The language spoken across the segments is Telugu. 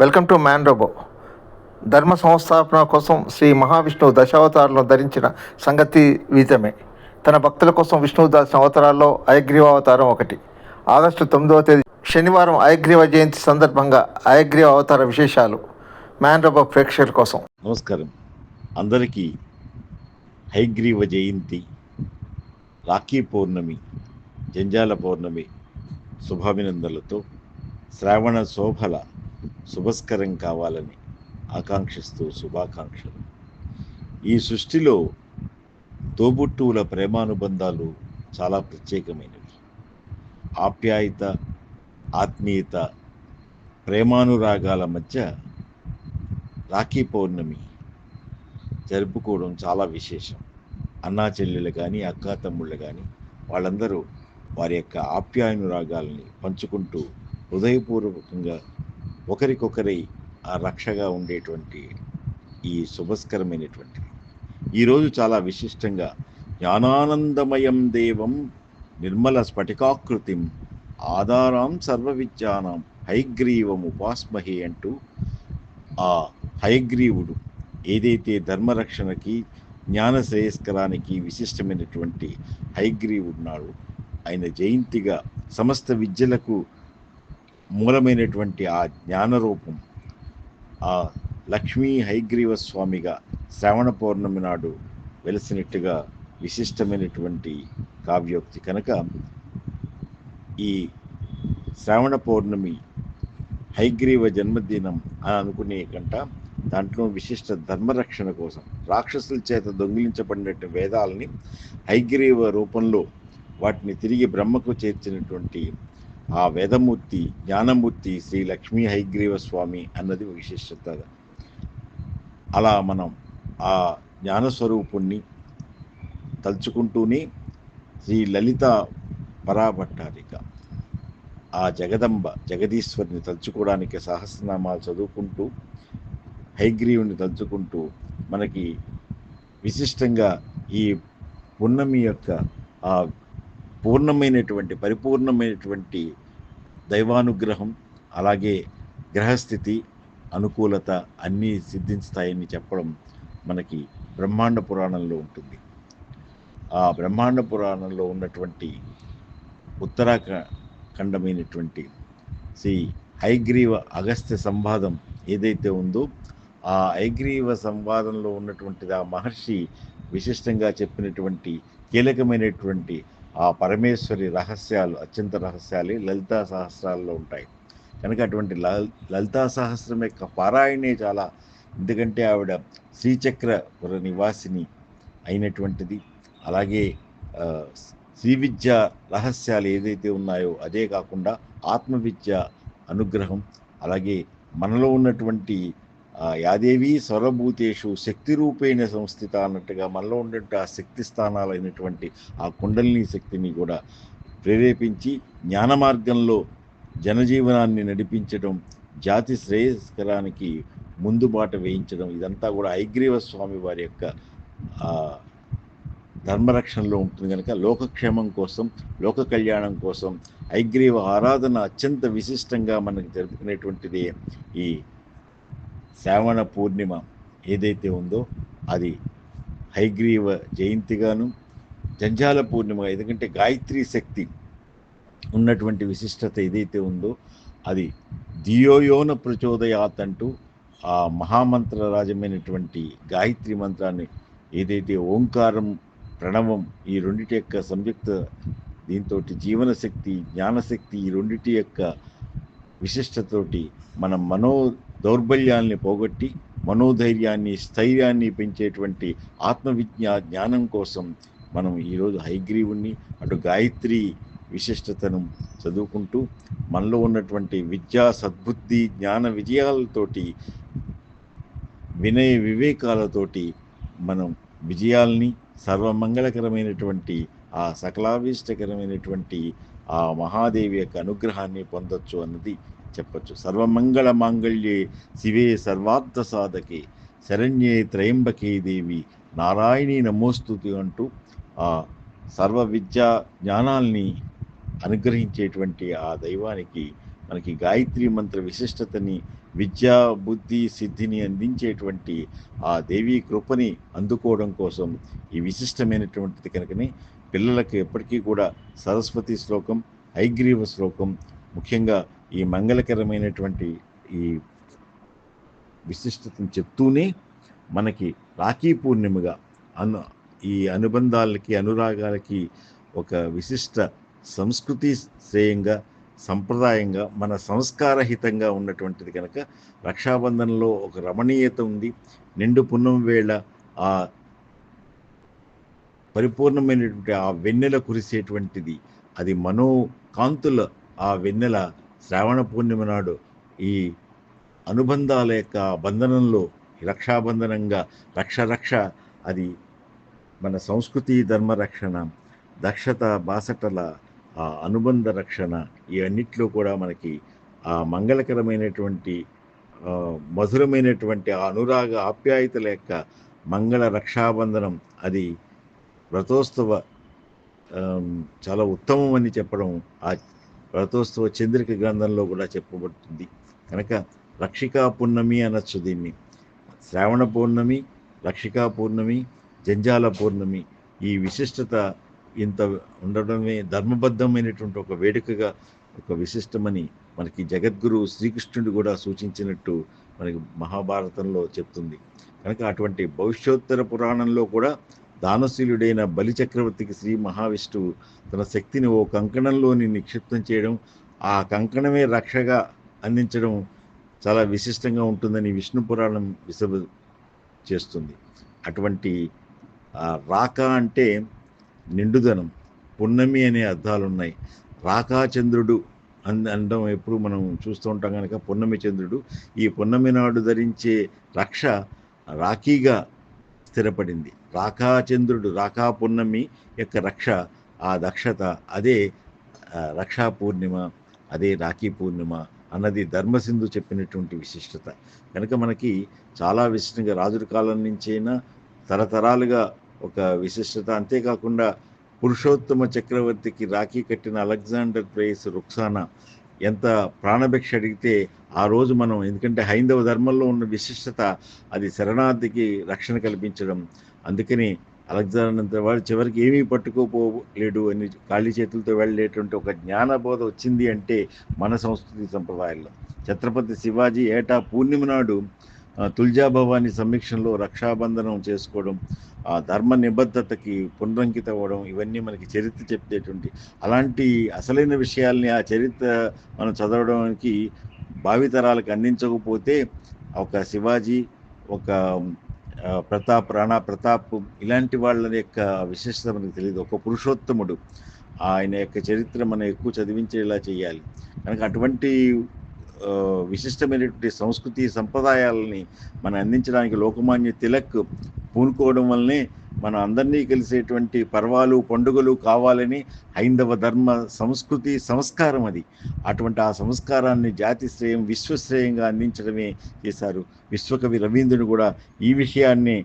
Welcome to man robo. ధర్మ సంస్థాపన కోసం శ్రీ మహావిష్ణువు దశావతారాలను ధరించిన సంగతి వీతమే తన భక్తుల కోసం విష్ణువు దాల్చిన అవతారాల్లో అయగ్రీవావతారం ఒకటి. ఆగస్టు తొమ్మిదవ తేదీ శనివారం అయగ్రీవ జయంతి సందర్భంగా అయగ్రీవ అవతార విశేషాలు మ్యాన్ రోబో ప్రేక్షకుల కోసం. నమస్కారం. అందరికీ హైగ్రీవ జయంతి రాఖీ పౌర్ణమి జంజాల పౌర్ణమి శుభాభినందనలతో శ్రావణ శోభల శుభస్కరం కావాలని ఆకాంక్షిస్తూ శుభాకాంక్షలు. ఈ సృష్టిలో తోబుట్టువుల ప్రేమానుబంధాలు చాలా ప్రత్యేకమైనవి. ఆప్యాయత ఆత్మీయత ప్రేమానురాగాల మధ్య రాఖీ పౌర్ణమి జరుపుకోవడం చాలా విశేషం. అన్నా చెల్లెలు కానీ అక్కా తమ్ముళ్ళు కానీ వాళ్ళందరూ వారి యొక్క ఆప్యాయనురాగాల్ని పంచుకుంటూ హృదయపూర్వకంగా ఒకరికొకరి ఆ రక్షగా ఉండేటువంటి ఈ శుభస్కరమైనటువంటి ఈరోజు చాలా విశిష్టంగా జ్ఞానానందమయం దేవం నిర్మల స్ఫటికాకృతిం ఆధారాం సర్వ విద్యానం హైగ్రీవం ఉపాస్మహే అంటూ ఆ హయగ్రీవుడు ఏదైతే ధర్మరక్షణకి జ్ఞాన శ్రేయస్కరానికి విశిష్టమైనటువంటి హయగ్రీవుడున్నాడు ఆయన జయంతిగా సమస్త విద్యలకు మూలమైనటువంటి ఆ జ్ఞాన రూపం ఆ లక్ష్మీ హైగ్రీవ స్వామిగా శ్రావణ పౌర్ణమి నాడు వెలిసినట్టుగా విశిష్టమైనటువంటి కావ్యోక్తి కనుక ఈ శ్రావణ పౌర్ణమి హైగ్రీవ జన్మదినం అని అనుకునే కంట దాంట్లో విశిష్ట ధర్మరక్షణ కోసం రాక్షసుల చేత దొంగిలించబడినట్టు వేదాలని హైగ్రీవ రూపంలో వాటిని తిరిగి బ్రహ్మకు చేర్చినటువంటి ఆ వేదమూర్తి జ్ఞానమూర్తి శ్రీ లక్ష్మీ హైగ్రీవ స్వామి అన్నది విశిష్టత. అలా మనం ఆ జ్ఞానస్వరూపుణ్ణి తలుచుకుంటూనే శ్రీ లలిత పరాభట్టారిక ఆ జగదంబ జగదీశ్వరిని తలుచుకోవడానికి సహస్రనామాలు చదువుకుంటూ హైగ్రీవుని తలుచుకుంటూ మనకి విశిష్టంగా ఈ పున్నమి యొక్క ఆ పూర్ణమైనటువంటి పరిపూర్ణమైనటువంటి దైవానుగ్రహం అలాగే గ్రహస్థితి అనుకూలత అన్నీ సిద్ధిస్తాయని చెప్పడం మనకి బ్రహ్మాండ పురాణంలో ఉంటుంది. ఆ బ్రహ్మాండ పురాణంలో ఉన్నటువంటి ఉత్తరాఖండమైనటువంటి శ్రీ హైగ్రీవ అగస్త్య సంవాదం ఏదైతే ఉందో ఆ ఐగ్రీవ సంవాదంలో ఉన్నటువంటిది ఆ మహర్షి విశిష్టంగా చెప్పినటువంటి కీలకమైనటువంటి ఆ పరమేశ్వరి రహస్యాలు అత్యంత రహస్యాలు లలితా సహస్రాల్లో ఉంటాయి. కనుక అటువంటి లల్ లలితా సహస్రం యొక్క పారాయణే చాలా ఎందుకంటే ఆవిడ శ్రీచక్రపుర నివాసిని అయినటువంటిది. అలాగే శ్రీ విద్య రహస్యాలు ఏదైతే ఉన్నాయో అదే కాకుండా ఆత్మవిద్య అనుగ్రహం అలాగే మనలో ఉన్నటువంటి యాదేవి స్వరభూతేషు శక్తి రూపేణ సంస్థిత అన్నట్టుగా మనలో ఉండే ఆ శక్తి స్థానాలైనటువంటి ఆ కుండలిని శక్తిని కూడా ప్రేరేపించి జ్ఞాన మార్గంలో జనజీవనాన్ని నడిపించడం జాతి శ్రేయస్కరానికి ముందు బాట వేయించడం ఇదంతా కూడా ఐగ్రీవ స్వామి వారి యొక్క ధర్మరక్షణలో ఉంటుంది కనుక లోకక్షేమం కోసం లోక కళ్యాణం కోసం ఐగ్రీవ ఆరాధన అత్యంత విశిష్టంగా మనకు జరుపుకునేటువంటిది ఈ శ్రావణ పూర్ణిమ ఏదైతే ఉందో అది హైగ్రీవ జయంతిగాను జంజాల పూర్ణిమ ఎందుకంటే గాయత్రి శక్తి ఉన్నటువంటి విశిష్టత ఏదైతే ఉందో అది దియోయోన ప్రచోదయాత్ అంటూ ఆ మహామంత్ర రాజమైనటువంటి గాయత్రి మంత్రాన్ని ఏదైతే ఓంకారం ప్రణవం ఈ రెండిటి యొక్క సంయుక్త దీంతో జీవన శక్తి జ్ఞానశక్తి ఈ రెండింటి యొక్క విశిష్టతోటి మన మనో దౌర్బల్యాల్ని పోగొట్టి మనోధైర్యాన్ని స్థైర్యాన్ని పెంచేటువంటి ఆత్మవిజ్ఞా జ్ఞానం కోసం మనం ఈరోజు హైగ్రీవుణ్ణి అటు గాయత్రి విశిష్టతను చదువుకుంటూ మనలో ఉన్నటువంటి విద్యా సద్బుద్ధి జ్ఞాన విజయాలతోటి వినయ వివేకాలతోటి మనం విజయాల్ని సర్వమంగళకరమైనటువంటి ఆ సకలావిష్టకరమైనటువంటి ఆ మహాదేవి యొక్క అనుగ్రహాన్ని పొందొచ్చు అన్నది చెప్పచ్చు. సర్వమంగళ మాంగళ్యే శివే సర్వార్థ సాధకే శరణ్యే త్రయంబకే దేవి. నారాయణి నమోస్తుతి అంటూ ఆ సర్వ విద్యా జ్ఞానాల్ని అనుగ్రహించేటువంటి ఆ దైవానికి మనకి గాయత్రి మంత్ర విశిష్టతని విద్యా బుద్ధి సిద్ధిని అందించేటువంటి ఆ దేవీ కృపని అందుకోవడం కోసం ఈ విశిష్టమైనటువంటిది కనుకనే పిల్లలకు ఎప్పటికీ కూడా సరస్వతి శ్లోకం హైగ్రీవ శ్లోకం ముఖ్యంగా ఈ మంగళకరమైనటువంటి ఈ విశిష్టతను చెప్తూనే మనకి రాఖీ పూర్ణిమగా అను ఈ అనుబంధాలకి అనురాగాలకి ఒక విశిష్ట సంస్కృతి శ్రేయంగా సంప్రదాయంగా మన సంస్కారహితంగా ఉన్నటువంటిది కనుక రక్షాబంధనంలో ఒక రమణీయత ఉంది. నిండు పున్నం వేళ ఆ పరిపూర్ణమైనటువంటి ఆ వెన్నెల కురిసేటువంటిది అది మనోకాంతుల ఆ వెన్నెల శ్రావణ పూర్ణిమ నాడు ఈ అనుబంధాల యొక్క బంధనంలో రక్షాబంధనంగా రక్ష రక్ష అది మన సంస్కృతి ధర్మ రక్షణ దక్షత బాసటల ఆ అనుబంధ రక్షణ ఈ అన్నిట్లో కూడా మనకి ఆ మంగళకరమైనటువంటి మధురమైనటువంటి ఆ అనురాగ ఆప్యాయతల యొక్క మంగళ రక్షాబంధనం అది వ్రతోత్సవ చాలా ఉత్తమం అని చెప్పడం ఆ రథోత్సవ చంద్రిక గ్రంథంలో కూడా చెప్పబడుతుంది. కనుక రక్షికా పూర్ణమి అనొచ్చు దీన్ని. శ్రావణ పౌర్ణమి రక్షికా పౌర్ణమి జంజాల పౌర్ణమి ఈ విశిష్టత ఇంత ఉండడమే ధర్మబద్ధమైనటువంటి ఒక వేడుకగా ఒక విశిష్టమని మనకి జగద్గురు శ్రీకృష్ణుడు కూడా సూచించినట్టు మనకి మహాభారతంలో చెప్తుంది. కనుక అటువంటి భవిష్యోత్తర పురాణంలో కూడా దానశీలుడైన బలిచక్రవర్తికి శ్రీ మహావిష్ణువు తన శక్తిని ఓ కంకణంలోని నిక్షిప్తం చేయడం ఆ కంకణమే రక్షగా అందించడం చాలా విశిష్టంగా ఉంటుందని విష్ణు పురాణం విసబ చేస్తుంది. అటువంటి రాక అంటే నిండుదనం పున్నమి అనే అర్థాలు ఉన్నాయి రాకాచంద్రుడు చంద్రుడు అన్ అనడం ఎప్పుడు మనం చూస్తూ ఉంటాం కనుక పున్నమి చంద్రుడు ఈ పున్నమి నాడు ధరించే రక్ష రాఖీగా స్థిరపడింది. రాకాచంద్రుడు రాకా పున్నమి యొక్క రక్ష ఆ దక్షత అదే రక్షా పూర్ణిమ అదే రాఖీ పూర్ణిమ అన్నది ధర్మసింధు చెప్పినటువంటి విశిష్టత. కనుక మనకి చాలా విశిష్టంగా రాజుల కాలం నుంచైనా తరతరాలుగా ఒక విశిష్టత. అంతేకాకుండా పురుషోత్తమ చక్రవర్తికి రాఖీ కట్టిన అలెగ్జాండర్ ప్రేస్ రుక్సానా ఎంత ప్రాణభిక్ష అడిగితే ఆ రోజు మనం ఎందుకంటే హైందవ ధర్మంలో ఉన్న విశిష్టత అది శరణార్థికి రక్షణ కల్పించడం. అందుకని అలెగ్జాండర్ వాడు చివరికి ఏమీ పట్టుకోపోలేడు అని ఖాళీ చేతులతో వెళ్ళేటువంటి ఒక జ్ఞానబోధ వచ్చింది అంటే మన సంస్కృతి సంప్రదాయాల్లో ఛత్రపతి శివాజీ ఏటా పూర్ణిమ నాడు తుల్జాభవాని సమీక్షంలో రక్షాబంధనం చేసుకోవడం ఆ ధర్మ నిబద్ధతకి పునరంకిత అవ్వడం ఇవన్నీ మనకి చరిత్ర చెప్పేటువంటి అలాంటి అసలైన విషయాల్ని ఆ చరిత్ర మనం చదవడానికి భావితరాలకు అందించకపోతే ఒక శివాజీ ఒక ప్రతాప్ రాణా ప్రతాప్ ఇలాంటి వాళ్ళ యొక్క విశిష్టత మనకు తెలియదు. ఒక పురుషోత్తముడు ఆయన యొక్క చరిత్ర మనం ఎక్కువ చదివించేలా చేయాలి. కనుక అటువంటి విశిష్టమైనటువంటి సంస్కృతి సంప్రదాయాలని మనం అందించడానికి లోకమాన్య తిలక్ పూనుకోవడం వల్లనే మన అందరినీ కలిసేటువంటి పర్వాలు పండుగలు కావాలని హైందవ ధర్మ సంస్కృతి సంస్కారం అది. అటువంటి ఆ సంస్కారాన్ని జాతి శ్రేయం విశ్వశ్రేయంగా అందించడమే చేశారు విశ్వకవి రవీంద్రుడు కూడా ఈ విషయాన్ని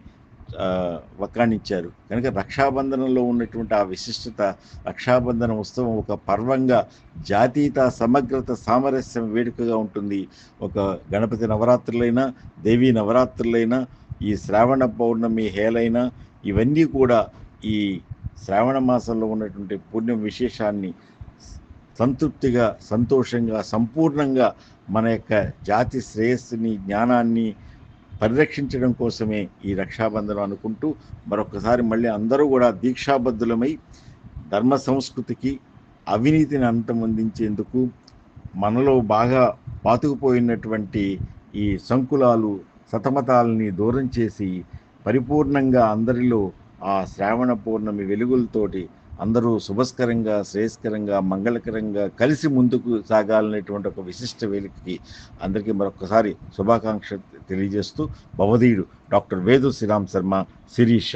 ఆ, కనుక రక్షాబంధనంలో ఉన్నటువంటి ఆ విశిష్టత రక్షాబంధన ఉత్సవం ఒక పర్వంగా జాతీయత సమగ్రత సామరస్యం వేడుకగా ఉంటుంది. ఒక గణపతి నవరాత్రులైనా దేవీ నవరాత్రులైనా ఈ శ్రావణ పౌర్ణమి హేలైనా ఇవన్నీ కూడా ఈ శ్రావణ మాసంలో ఉన్నటువంటి పుణ్యం విశేషాన్ని సంతృప్తిగా సంతోషంగా సంపూర్ణంగా మన యొక్క జాతి శ్రేయస్సుని జ్ఞానాన్ని పరిరక్షించడం కోసమే ఈ రక్షాబంధనం అనుకుంటూ మరొకసారి మళ్ళీ అందరూ కూడా దీక్షాబద్ధులమై ధర్మ సంస్కృతికి అవినీతిని అంతమొందించేందుకు మనలో బాగా పాతుకుపోయినటువంటి ఈ సంకులాలు సతమతాలని దూరం చేసి పరిపూర్ణంగా అందరిలో ఆ శ్రావణ పౌర్ణమి వెలుగులతోటి అందరూ శుభస్కరంగా శ్రేయస్కరంగా మంగళకరంగా కలిసి ముందుకు సాగాలనేటువంటి ఒక విశిష్ట వేలికకి అందరికీ మరొకసారి శుభాకాంక్ష తెలియజేస్తూ భవధీయుడు డాక్టర్ వేదు శ్రీరామ్ శర్మ శిరీష.